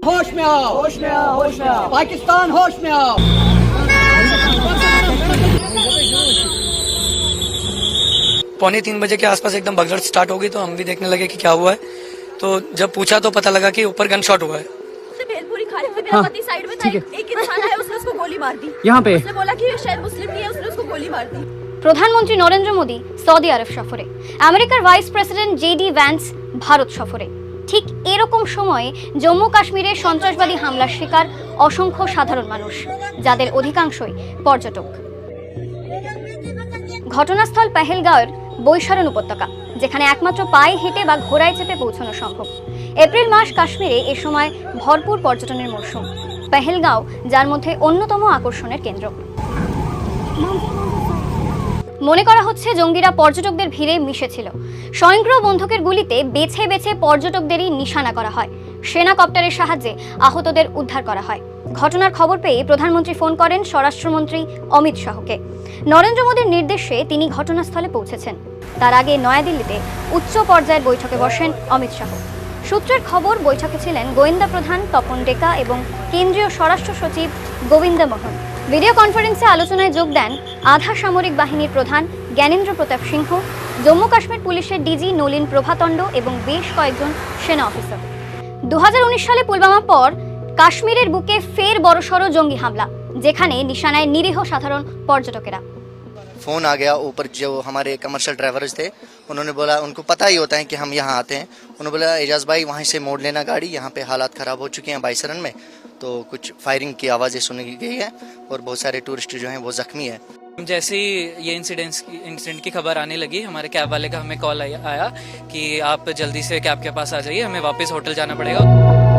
होश में आओ होश में आओ होश में आओ पाकिस्तान होश में आओ पौने तीन बजे के आसपास एकदम भगदड़ स्टार्ट हो गई तो हम भी देखने लगे कि क्या हुआ है तो जब पूछा तो पता लगा कि ऊपर गन शॉट हुआ है उसने भेलपुरी खा ली थी मेरा पति साइड में था एक एक इंसान है उसने उसको गोली मार दी यहाँ पे उसने बोला कि ये शायद मुस्लिम नहीं है उसने उसको गोली मार दी প্রধানমন্ত্রী নরেন্দ্র মোদী সৌদি আরব সফরে আমেরিকার vice president JD Vance Bharat সফরে ঠিক এরকম সময়ে জম্মু কাশ্মীরে সন্ত্রাসবাদী হামলার শিকার অসংখ্য সাধারণ মানুষ, যাদের অধিকাংশই পর্যটক। ঘটনাস্থল পেহেলগাঁওয়ের বৈশারণ উপত্যকা, যেখানে একমাত্র পায়ে হেঁটে বা ঘোড়ায় চেপে পৌঁছানো সম্ভব। এপ্রিল মাস কাশ্মীরে এ সময় ভরপুর পর্যটনের মরশুম। পেহেলগাঁও, যার মধ্যে অন্যতম আকর্ষণের কেন্দ্র। মনে করা হচ্ছে জঙ্গিরা পর্যটকদের ভিড়ে মিশেছিল। স্বয়ংক্রিয় বন্দুকের গুলিতে বেছে বেছে পর্যটকদেরই নিশানা করা হয়। সেনা কপ্টারের সাহায্যে আহতদের উদ্ধার করা হয়। ঘটনার খবর পেয়ে প্রধানমন্ত্রী ফোন করেন স্বরাষ্ট্রমন্ত্রী অমিত শাহকে। নরেন্দ্র মোদীর নির্দেশে তিনি ঘটনাস্থলে পৌঁছেছেন। তার আগে নয়াদিল্লিতে উচ্চ পর্যায়ের বৈঠকে বসেন অমিত শাহ। সূত্রের খবর, বৈঠকে ছিলেন গোয়েন্দা প্রধান তপন ডেকা এবং কেন্দ্রীয় স্বরাষ্ট্র সচিব গোবিন্দ মোহন। ভিডিও কনফারেন্সে আলোচনায় যোগ দেন আধা সামরিক বাহিনীর প্রধান জ্ঞানেন্দ্র প্রতাপ সিংহ, জম্মু কাশ্মীর পুলিশের ডিজি নলিন প্রভাতণ্ড এবং বেশ কয়েকজন সেনা অফিসার। দু হাজার উনিশ সালে পুলবামা পর কাশ্মীরের বুকে ফের বড়সড় জঙ্গি হামলা, যেখানে নিশানায় নিরীহ সাধারণ পর্যটকেরা। फ़ोन आ गया ऊपर जो हमारे कमर्शियल ड्राइवर्स थे, उन्होंने बोला, उनको पता ही होता है कि हम यहाँ आते हैं। उन्होंने बोला, एजाज भाई, वहीं से मोड़ लेना गाड़ी, यहाँ पे हालात ख़राब हो चुके हैं बाईसरन में। तो कुछ फायरिंग की आवाज़ें सुनी गई है और बहुत सारे टूरिस्ट जो हैं वो ज़ख्मी हैं। जैसे ही ये इंसिडेंट्स इंसिडेंट की खबर आने लगी, हमारे कैब वाले का हमें कॉल आया कि आप जल्दी से कैब के पास आ जाइए, हमें वापस होटल जाना पड़ेगा।